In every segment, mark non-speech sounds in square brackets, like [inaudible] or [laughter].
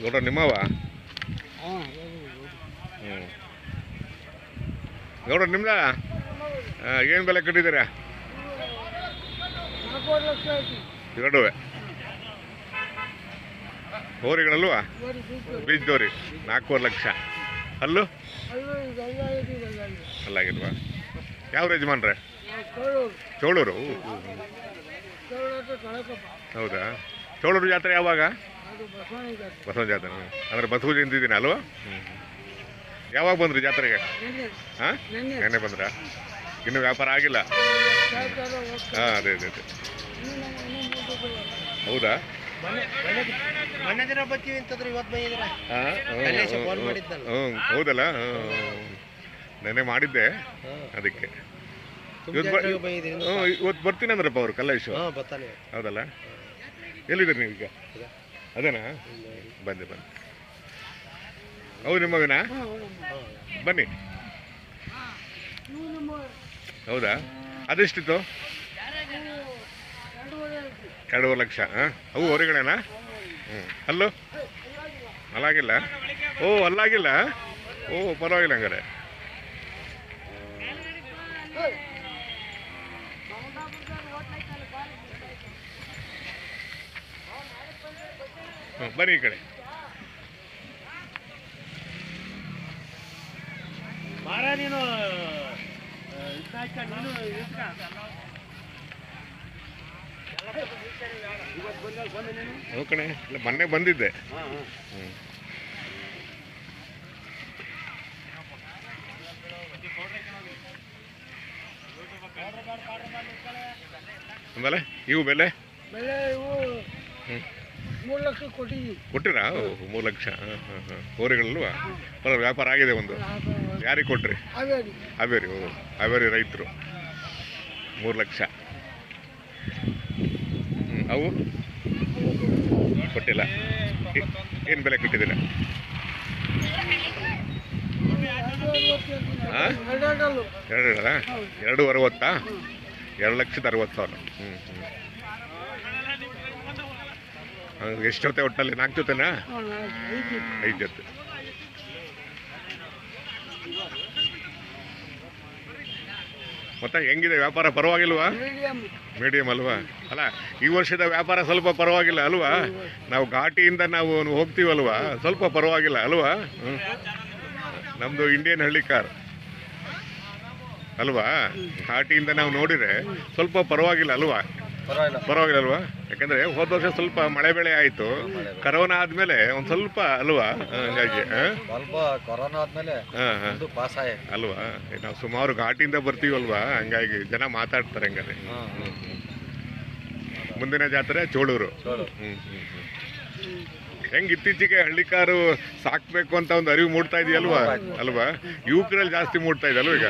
ಗೌಡ್ರ ನಿಮ್ಮವ ಹ್ಞೂ ಗೌಡ್ರ ನಿಮ್ದ ಏನು ಬೆಲೆ ಕಟ್ಟಿದ್ದೀರಾ? ಎರಡುವೆ ಹೋರಿಗಳಲ್ವಾ? ಬೀಜ್ ದೋರಿ ನಾಲ್ಕೂವರೆ ಲಕ್ಷ. ಅಲ್ಲೂ? ಅಲ್ಲಾಗಿಲ್ವಾ? ಯಾವ ಯಜಮಾನ್ರೆ? ಚೋಳೂರು. ಹೌದಾ? ಚೋಳೂರು ಜಾತ್ರೆ ಯಾವಾಗ? ಬಸವ ಜಾತ್ರೆ. ಅಂದರೆ ಬಸವ ಜಯಂತಿದಿನ ಅಲ್ವಾ? ಹ್ಞೂ ಯಾವಾಗ ಬಂದ್ರಿ ಜಾತ್ರೆಗೆ? ನೆನ್ನೆ ಹಾಂ? ನೆನ್ನೆ ಬಂದ್ರಾ? ಇನ್ನೂ ವ್ಯಾಪಾರ ಆಗಿಲ್ಲ? ಹಾಂ ಅದೇ ಅದೇ ಅದೇ. ಹೌದಾ? ಹ್ಞೂ ಹೌದಲ್ಲ? ಹ್ಞೂ ನೆನ್ನೆ ಮಾಡಿದ್ದೆ ಅದಕ್ಕೆ. ಇವತ್ತು ಬರ್ತೀನಿ ಅಂದ್ರಪ್ಪ ಅವರು ಕಲ್ಲೇಶ್. ಹೌದಲ್ಲ? ಎಲ್ಲಿದ್ದೀರಿ ನೀವು ಈಗ? ಅದೇನಾ? ಬಂದೆ ಬನ್ನಿ ಹೌದು ನಿಮ್ಮ ಮಗನಾ? ಬನ್ನಿ. ಹೌದಾ? ಅದೆಷ್ಟಿತ್ತು? ಎರಡೂವರೆ ಲಕ್ಷ ಹಾಂ? ಅವು ಹೊರಗಡೆನಾ? ಹ್ಞೂ ಅಲ್ಲೋ? ಅಲ್ಲಾಗಿಲ್ಲ? ಓ ಅಲ್ಲಾಗಿಲ್ಲ? ಓ ಪರವಾಗಿಲ್ಲ ಹಂಗಾರೆ. ಬನ್ನಿ ಈ ಕಡೆ. ಮಾರ ನೀನು ನೀನು ಹ್ಞೂ ಕಣೆ ಇಲ್ಲ ಮೊನ್ನೆ ಬಂದಿದ್ದೆ. ಹ್ಞೂ ಆಮೇಲೆ ಇವು ಬೆಲೆ? ಬೆಲೆ ಇವು ಹ್ಞೂ ಮೂರು ಲಕ್ಷ ಕೊಟ್ಟಿದ್ದೀವಿ ಕೊಟ್ಟಿರಾ? ಮೂರು ಲಕ್ಷ. ಹಾಂ ಹಾಂ ಹಾಂ. ಹೋರಿಗಳಲ್ವಾ? ಬರೋ ವ್ಯಾಪಾರ ಆಗಿದೆ ಒಂದು. ಯಾರಿಗೆ ಕೊಟ್ರಿ? ಹಾವೇರಿ. ಹಾವೇರಿ ಓ ಹಾವೇರಿ ರೈತರು. ಮೂರು ಲಕ್ಷ. ಹ್ಞೂ ಅವು? ಕೊಟ್ಟಿಲ್ಲ. ಏನು ಬೆಲೆ ಕೊಟ್ಟಿದ್ದೀರಾ? ಹಾಂ ಎರಡು ಹೇಳಲ್ಲ ಎರಡು ಅರವತ್ತಾ ಎರಡು ಲಕ್ಷದ ಅರವತ್ತು ಸಾವಿರ. ಹ್ಞೂ ಹ್ಞೂ ಎಷ್ಟು ಜೊತೆ ಒಟ್ಟಲ್ಲಿ ನಾಲ್ಕು ಜೊತೆನಾ? ಐದು ಜೊತೆ. ಮತ್ತೆ ಹೆಂಗಿದೆ? ವ್ಯಾಪಾರ ಪರವಾಗಿಲ್ವಾ? ಮೀಡಿಯಂ ಅಲ್ವಾ? ಅಲ್ಲ ಈ ವರ್ಷದ ವ್ಯಾಪಾರ ಸ್ವಲ್ಪ ಪರವಾಗಿಲ್ಲ ಅಲ್ವಾ? ನಾವು ಘಾಟಿಯಿಂದ ನಾವು ಹೋಗ್ತೀವಲ್ವಾ? ಸ್ವಲ್ಪ ಪರವಾಗಿಲ್ಲ ಅಲ್ವಾ? ನಮ್ಮದು ನಮ್ದು ಇಂಡಿಯನ್ ಹಳ್ಳಿ ಕಾರ್ ಅಲ್ವಾ? ಘಾಟಿಯಿಂದ ನಾವು ನೋಡಿದರೆ ಸ್ವಲ್ಪ ಪರವಾಗಿಲ್ಲ ಅಲ್ವಾ? ಪರವಾಗಿಲ್ಲ. ಪರವಾಗಿಲ್ಲ ಅಲ್ವಾ ಯಾಕಂದ್ರೆ ಹೋದ ವರ್ಷ ಸ್ವಲ್ಪ ಮಳೆ ಬೆಳೆ ಆಯ್ತು. ಕರೋನಾ ಆದ್ಮೇಲೆ ಒಂದ್ ಸ್ವಲ್ಪ ಅಲ್ವಾ? ಹಂಗಾಗಿ ಕೊರೋನಾ ಆದ್ಮೇಲೆ ಪಾಸ್ ಅಲ್ವಾ? ನಾವು ಸುಮಾರು ಘಾಟಿಯಿಂದ ಬರ್ತೀವಲ್ವಾ ಹಂಗಾಗಿ ಜನ ಮಾತಾಡ್ತಾರೆ ಹಂಗಾರೆ ಮುಂದಿನ ಜಾತ್ರೆ ಚೋಳೂರು. ಚೋಳು. ಹ್ಮ್, ಹ್ಮ್, ಹ್ಮ್. ಹೆಂಗ್ ಇತ್ತೀಚೆಗೆ ಹಳ್ಳಿಕಾರು ಸಾಕ್ಬೇಕು ಅಂತ ಒಂದು ಅರಿವು ಮೂಡ್ತಾ ಇದೆಯಲ್ವಾ? ಅಲ್ವಾ? ಯುವಕರಲ್ಲಿ ಜಾಸ್ತಿ ಮೂಡ್ತಾ ಇದೆ ಅಲ್ವಾ ಈಗ?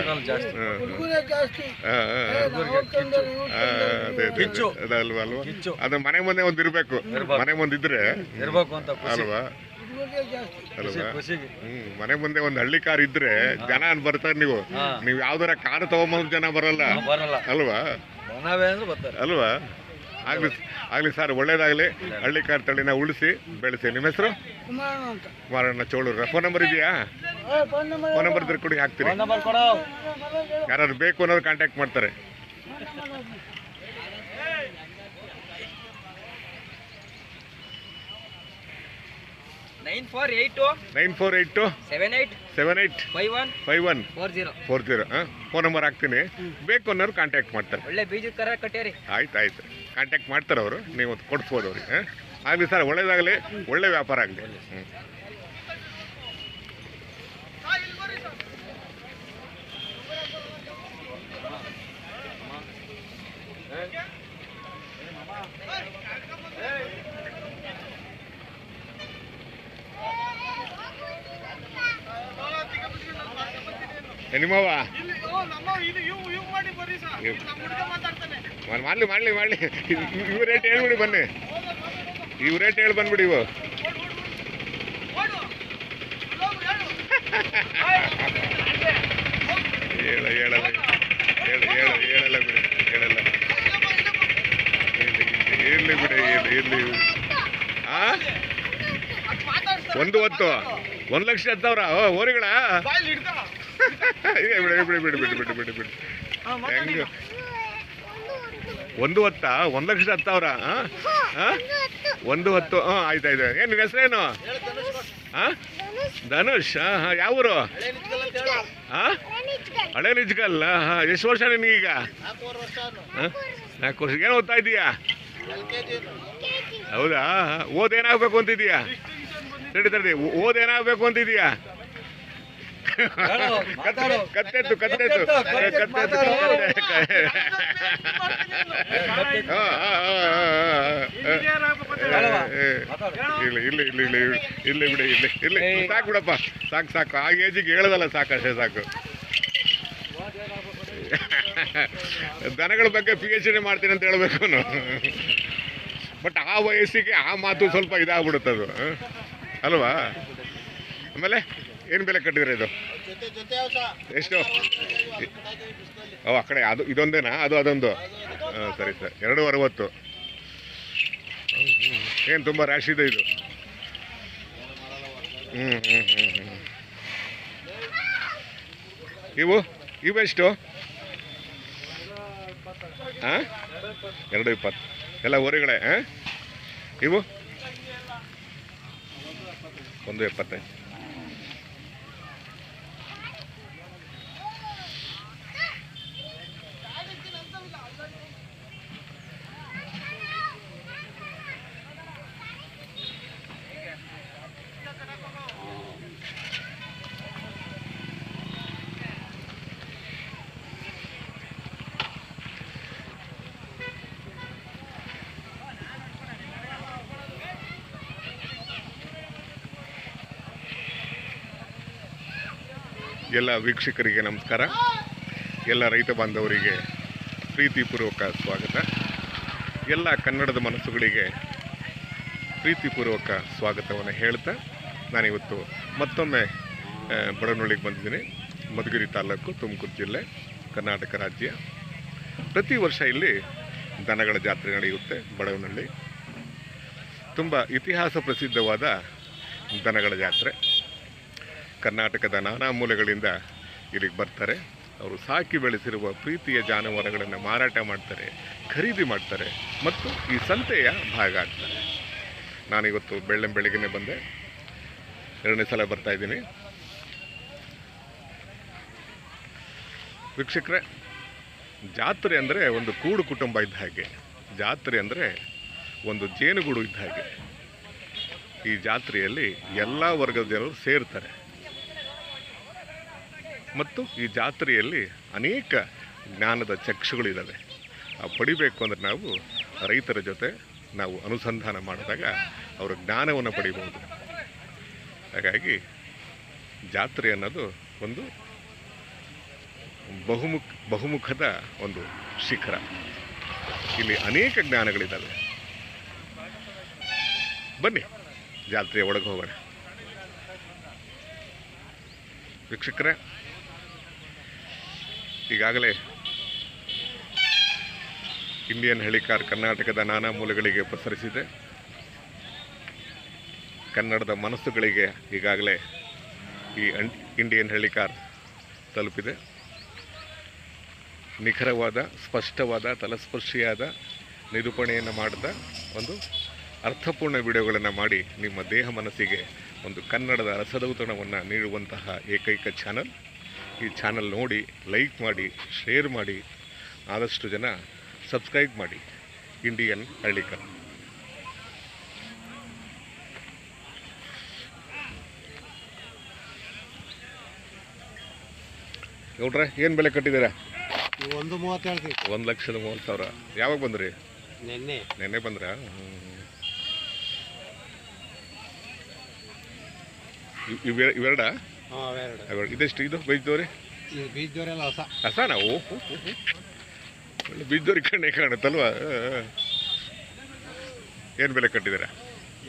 ಅದೇ ಅಲ್ವಾ ಅಲ್ವಾ. ಅದು ಮನೆ ಮುಂದೆ ಒಂದು ಇರ್ಬೇಕು. ಮನೆ ಮುಂದೆ ಇದ್ರೆ ಅಲ್ವಾ? ಅಲ್ವಾ? ಹ್ಮ್ ಮನೆ ಮುಂದೆ ಒಂದ್ ಹಳ್ಳಿ ಕಾರ್ ಇದ್ರೆ ಜನ ಅನ್ ಬರ್ತಾರೆ ನೀವು. ನೀವು ಯಾವ್ದಾರ ಕಾರ್ ತಗೊಂಬಂದ್ ಜನ ಬರಲ್ಲ. ಬರಲ್ಲ. ಅಲ್ವಾ? ನಾವೇ ಅಂದ್ರೆ ಬರ್ತಾರೆ. ಅಲ್ವಾ? ಆಗ್ಲಿ ಆಗ್ಲಿ ಸರ್ ಒಳ್ಳೇದಾಗ್ಲಿ. ಹಳ್ಳಿ ಕಾರ್ ತಳ್ಳಿನ ಉಳಿಸಿ ಬೆಳೆಸಿ. ನಿಮ್ಮ ಹೆಸರು? ಕುಮಾರಣ್ಣ ಚೋಳೂರ ಫೋನ್ ನಂಬರ್ ಇದೆಯಾ? ಏ, ಫೋನ್ ನಂಬರ್ ಇದ್ರೆ ಕೊಡಿ ಹಾಕ್ತೀರಿ ಫೋನ್ ನಂಬರ್ ಕೊಡು. ಯಾರು ಬೇಕು ಅನ್ನೋದು ಕಾಂಟ್ಯಾಕ್ಟ್ ಮಾಡ್ತಾರೆ. Nine four eight two nine four eight seven eight seven eight five one five one four zero. Four zero. ಹಾಂ? ಫೋನ್ ನಂಬರ್ ಹಾಕ್ತೀನಿ. ಬೇಕು ಅನ್ನೋರು ಕಾಂಟ್ಯಾಕ್ಟ್ ಮಾಡ್ತಾರೆ. ಒಳ್ಳೆ ಬೀಜ ಕರ ಕಟ್ಟ್ಯಾರಿ ಆಯ್ತು ಆಯ್ತು. ಕಾಂಟ್ಯಾಕ್ಟ್ ಮಾಡ್ತಾರೆ ಅವರು. ನೀವು ಕೊಡಿಸ್ಬೋದು ಅವ್ರಿಗೆ. ಹಾಂ ಆಗಲಿ ಸರ್ ಒಳ್ಳೇದಾಗಲಿ ಒಳ್ಳೆ ವ್ಯಾಪಾರ ಆಗಲಿ. ಹ್ಞೂ ಇವ್- ಮಾಡ್ಲಿ ಮಾಡಲಿ ಮಾಡಲಿ. ಇವ್ ರೇಟ್ ಹೇಳ್ಬಿಡಿ ಬನ್ನಿ. ಇವ್ ರೇಟ್ ಹೇಳಿ ಬಂದ್ಬಿಡಿ ಇವು ಹೇಳ ಹೇಳಲ್ಲ ಹೇಳ ಹೇಳ ಹೇಳಲ್ಲ ಬಿಡಿ. ಹೇಳಲ್ಲ ಇರ್ಲಿ ಬಿಡಿ ಇರ್ಲಿ ಇರ್ಲಿ. ಆ? ಒಂದು ಹೊತ್ತು ಒಂದು ಲಕ್ಷ ಹತ್ತವ್ರ. ಓರಿಗಳ [laughs] ಬಿಡಿ ಬಿಡಿ ಬಿಡಿ ಬಿಡಿ ಬಿಡಿ ಬಿಡಿ ಬಿಡಿ. ಹೆಂಗ? ಒಂದು ಹೊತ್ತ ಒಂದು ಲಕ್ಷ ಹತ್ತು ಸಾವಿರ? ಒಂದು ಹೊತ್ತು. ಹಾಂ ಆಯ್ತು ಆಯ್ತು ಏನು ನಿನ್ನ ಹೆಸರೇನು? ಹಾಂ ಧನುಷ್ ಹಾಂ ಹಾಂ ಯಾವ ಊರು ಹಾಂ ಹಳೆ ನಿಜ್ಗಲ್ಲ ಹಾಂ ಎಷ್ಟು ವರ್ಷ ನಿನಗೀಗ ನಾಲ್ಕು ವರ್ಷ ಏನು ಓದ್ತಾ ಇದೀಯಾ ಹೌದಾ ಓದ್ ಏನಾಗಬೇಕು ಅಂತಿದೀಯಾ ತಡಿ ತಡಿ ಓದ್ ಏನಾಗಬೇಕು ಅಂತಿದೀಯಾ. ಕತ್ತೆತ್ತು ಕತ್ತೆತ್ತು ಕತ್ತೆತ್ತು. ಇಲ್ಲ ಇಲ್ಲ ಇಲ್ಲ ಇಲ್ಲ ಇಲ್ಲ ಬಿಡಿ ಇಲ್ಲಿ ಇಲ್ಲಿ. ಸಾಕು ಬಿಡಪ್ಪ. ಸಾಕು ಸಾಕು. ಆ ಏಜಿಗೆ ಹೇಳದಲ್ಲ ಸಾಕು ಅಷ್ಟೇ ಸಾಕು. ದನಗಳ ಬಗ್ಗೆ ಪಿ ಎಚ್ ಡಿ ಮಾಡ್ತೀನಿ ಅಂತ ಹೇಳ್ಬೇಕು ಬಟ್ ಆ ವಯಸ್ಸಿಗೆ ಆ ಮಾತು ಸ್ವಲ್ಪ ಇದಾಗ್ಬಿಡುತ್ತದು? ಅಲ್ವಾ? ಆಮೇಲೆ? ಏನು ಬೆಲೆ ಕಟ್ಟಿದ್ರೆ ಇದು? ಎಷ್ಟು? ಓ ಆ ಕಡೆ, ಅದು ಇದೊಂದೇನಾ? ಅದು ಅದೊಂದು. ಹಾಂ ಸರಿ, ಸರ್. ಎರಡು ಅರವತ್ತು. ಏನು ತುಂಬ ರ್ಯಾಶ್ ಇದೆ ಇದು. ಹ್ಞೂ ಹ್ಞೂ ಹ್ಞೂ ಹ್ಞೂ ಇವು? ಇವೆಷ್ಟು ಹಾಂ ಎರಡು ಇಪ್ಪತ್ತು. ಎಲ್ಲ ಊರುಗಳೇ ಹಾಂ ಇವು? ಒಂದು ಎಪ್ಪತ್ತೈದು. ಎಲ್ಲ ವೀಕ್ಷಕರಿಗೆ ನಮಸ್ಕಾರ. ಎಲ್ಲ ರೈತ ಬಾಂಧವರಿಗೆ ಪ್ರೀತಿಪೂರ್ವಕ ಸ್ವಾಗತ. ಎಲ್ಲ ಕನ್ನಡದ ಮನಸ್ಸುಗಳಿಗೆ ಪ್ರೀತಿಪೂರ್ವಕ ಸ್ವಾಗತವನ್ನು ಹೇಳ್ತಾ ನಾನಿವತ್ತು ಮತ್ತೊಮ್ಮೆ ಬಡನೊಳ್ಳಿಗೆ ಬಂದಿದ್ದೀನಿ. ಮಧುಗಿರಿ ತಾಲೂಕು ತುಮಕೂರು ಜಿಲ್ಲೆ, ಕರ್ನಾಟಕ ರಾಜ್ಯ. ಪ್ರತಿ ವರ್ಷ ಇಲ್ಲಿ ದನಗಳ ಜಾತ್ರೆ ನಡೆಯುತ್ತೆ ಬಡವನಹಳ್ಳಿ. ತುಂಬ ಇತಿಹಾಸ ಪ್ರಸಿದ್ಧವಾದ ದನಗಳ ಜಾತ್ರೆ. ಕರ್ನಾಟಕದ ನಾನಾ ಮೂಲೆಗಳಿಂದ ಇಲ್ಲಿಗೆ ಬರ್ತಾರೆ. ಅವರು ಸಾಕಿ ಬೆಳೆಸಿರುವ ಪ್ರೀತಿಯ ಜಾನುವಾರುಗಳನ್ನು ಮಾರಾಟ ಮಾಡ್ತಾರೆ, ಖರೀದಿ ಮಾಡ್ತಾರೆ ಮತ್ತು ಈ ಸಂತೆಯ ಭಾಗ ಆಗ್ತಾರೆ. ನಾನಿವತ್ತು ಬೆಳ್ಳೆ ಬೆಳಗ್ಗೆ ಬಂದೆ. ಎರಡನೇ ಸಲ ಬರ್ತಾ ಇದ್ದೀನಿ. ವೀಕ್ಷಕರೇ, ಜಾತ್ರೆ ಅಂದರೆ ಒಂದು ಕೂಡು ಕುಟುಂಬ ಇದ್ದ ಹಾಗೆ. ಜಾತ್ರೆ ಅಂದರೆ ಒಂದು ಜೇನುಗೂಡು ಇದ್ದ ಹಾಗೆ. ಈ ಜಾತ್ರೆಯಲ್ಲಿ ಎಲ್ಲ ವರ್ಗದ ಜನರು ಸೇರ್ತಾರೆ. ಮತ್ತು ಈ ಜಾತ್ರೆಯಲ್ಲಿ ಅನೇಕ ಜ್ಞಾನದ ಚಕ್ಷುಗಳಿದ್ದಾವೆ ಪಡಿಬೇಕು ಅಂದರೆ ನಾವು ರೈತರ ಜೊತೆ ನಾವು ಅನುಸಂಧಾನ ಮಾಡಿದಾಗ ಅವರ ಜ್ಞಾನವನ್ನು ಪಡಿಬಹುದು. ಹಾಗಾಗಿ ಜಾತ್ರೆ ಅನ್ನೋದು ಒಂದು ಬಹುಮುಖ, ಬಹುಮುಖದ ಒಂದು ಶಿಖರ. ಇಲ್ಲಿ ಅನೇಕ ಜ್ಞಾನಗಳಿದ್ದಾವೆ. ಬನ್ನಿ, ಜಾತ್ರೆಯ ಒಳಗೆ ಹೋಗೋಣ. ವೀಕ್ಷಕರೇ ಈಗಾಗಲೇ ಇಂಡಿಯನ್ ಹೆಲಿಕಾರ್ ಕರ್ನಾಟಕದ ನಾನಾ ಮೂಲೆಗಳಿಗೆ ಪಸರಿಸಿದೆ. ಕನ್ನಡದ ಮನಸ್ಸುಗಳಿಗೆ ಈಗಾಗಲೇ ಈ ಇಂಡಿಯನ್ ಹೆಲಿಕಾರ್ ತಲುಪಿದೆ. ನಿಖರವಾದ, ಸ್ಪಷ್ಟವಾದ, ತಲಸ್ಪರ್ಶಿಯಾದ ನಿರೂಪಣೆಯನ್ನು ಮಾಡಿದ ಒಂದು ಅರ್ಥಪೂರ್ಣ ವಿಡಿಯೋಗಳನ್ನು ಮಾಡಿ ನಿಮ್ಮ ದೇಹ ಮನಸ್ಸಿಗೆ ಒಂದು ಕನ್ನಡದ ರಸದೌತಣವನ್ನು ನೀಡುವಂತಹ ಏಕೈಕ ಚಾನಲ್. ಈ ಚಾನಲ್ ನೋಡಿ ಲೈಕ್ ಮಾಡಿ ಶೇರ್ ಮಾಡಿ ಆದಷ್ಟು ಜನ ಸಬ್ಸ್ಕ್ರೈಬ್ ಮಾಡಿ. ಇಂಡಿಯನ್ ಹಳ್ಳಿಕರ್ ನೋಡ್ರೆ ಏನು ಬೆಲೆ ಕಟ್ಟಿದ್ದೀರಾ? ಒಂದು ಮೂವತ್ತು ಒಂದ್ ಲಕ್ಷದ ಮೂವತ್ತು ಸಾವಿರ. ಯಾವಾಗ ಬಂದ್ರಿ? ನೆನ್ನೆ. ನೆನ್ನೆ ಬಂದ್ರ? ಇವೆರಡ? ಇದೆಷ್ಟು? ಇದು ಬೈದವ್ರಿ ಇದು ಬೀಜದವರೆಲ್ಲ ಹೊಸ. ಹಸ ಒಳ್ಳೆ ಬೀಜದವ್ರಿಗೆ ಕಣ್ಣೆ ಕಾಣುತ್ತಲ್ವಾ? ಏನು ಬೆಲೆ ಕಟ್ಟಿದ್ದೀರಾ?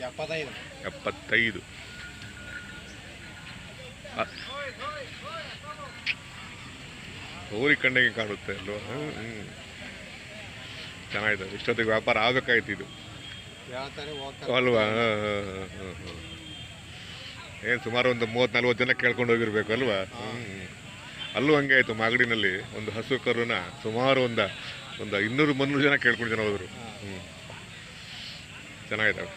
ಎಪ್ಪತ್ತೈದು. ಎಪ್ಪತ್ತೈದು. ಊರಿ ಕಣ್ಣಿಗೆ ಕಾಣುತ್ತೆ ಅಲ್ವಾ? ಹ್ಮ್. ಚೆನ್ನಾಗಿದೆ. ಇಷ್ಟೊತ್ತಿಗೆ ವ್ಯಾಪಾರ ಆಗಬೇಕಾಯ್ತು ಇದು. ಅಲ್ವಾ? ಹಾಂ ಹಾಂ ಹಾಂ. ಏನು ಸುಮಾರು ಒಂದು ಮೂವತ್ತು ನಲ್ವತ್ತು ಜನ ಕೇಳ್ಕೊಂಡು ಹೋಗಿರ್ಬೇಕು ಅಲ್ವಾ. ಅಲ್ಲೂ ಹಂಗೆ ಆಯಿತು, ಮಾಗಡಿನಲ್ಲಿ ಒಂದು ಹಸು ಕರುನ ಸುಮಾರು ಒಂದು ಒಂದು ಇನ್ನೂರು ಮುನ್ನೂರು ಜನ ಕೇಳ್ಕೊಂಡು ಜನ ಹೋದರು ಹ್ಞೂ ಚೆನ್ನಾಗಿದ್ದಾವೆ